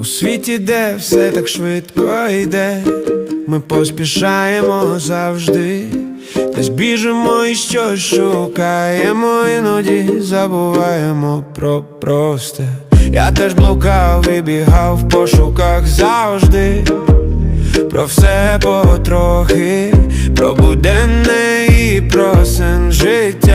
У світі, де все так швидко йде, ми поспішаємо завжди, десь біжимо і щось шукаємо, іноді забуваємо про просте. Я теж блукав і бігав в пошуках завжди. Про все потрохи, про буденне і про сен життя.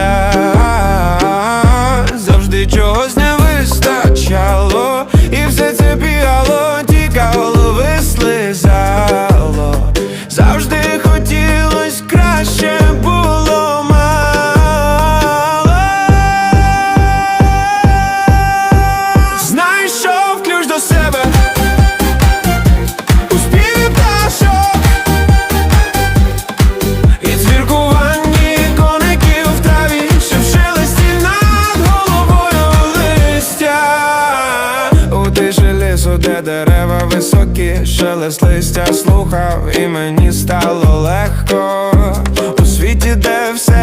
Де дерева високі Шелест листя слухав і мені стало легко. У світі, де все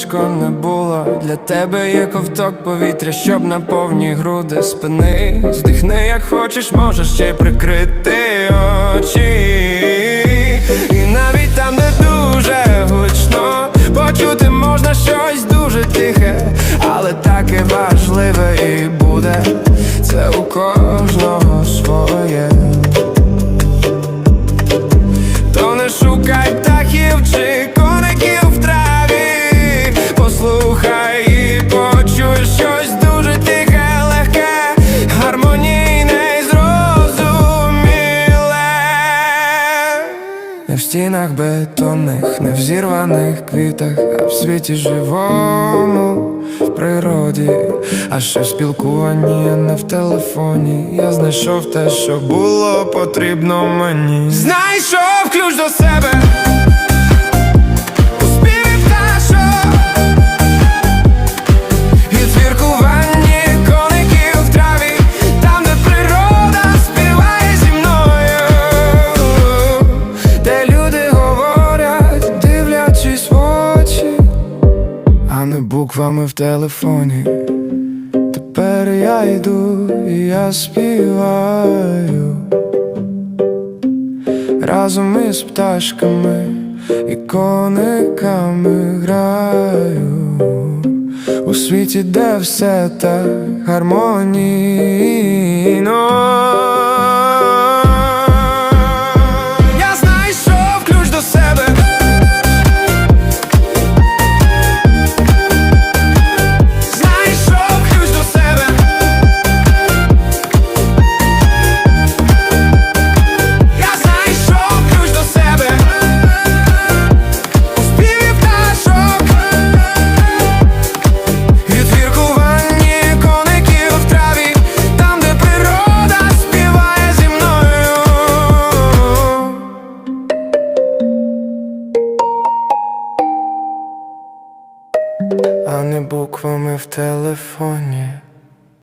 важко не було. Для тебе є ковток повітря, щоб на повні груди спини. Здихни, як хочеш, можеш ще прикрити очі. І навіть там, де дуже гучно, почути можна щось дуже тихе, але таке важливе і буде. Це у Не в стінах бетонних, не в зірваних квітах, а в світі живому, в природі, а ще в спілкуванні, а не в телефоні. Я знайшов те, що було потрібно мені. Знайшов ключ до себе. Буквами в телефоні. Тепер я йду і я співаю разом із пташками і кониками граю у світі, де все так гармонійно. Буквами в телефоні.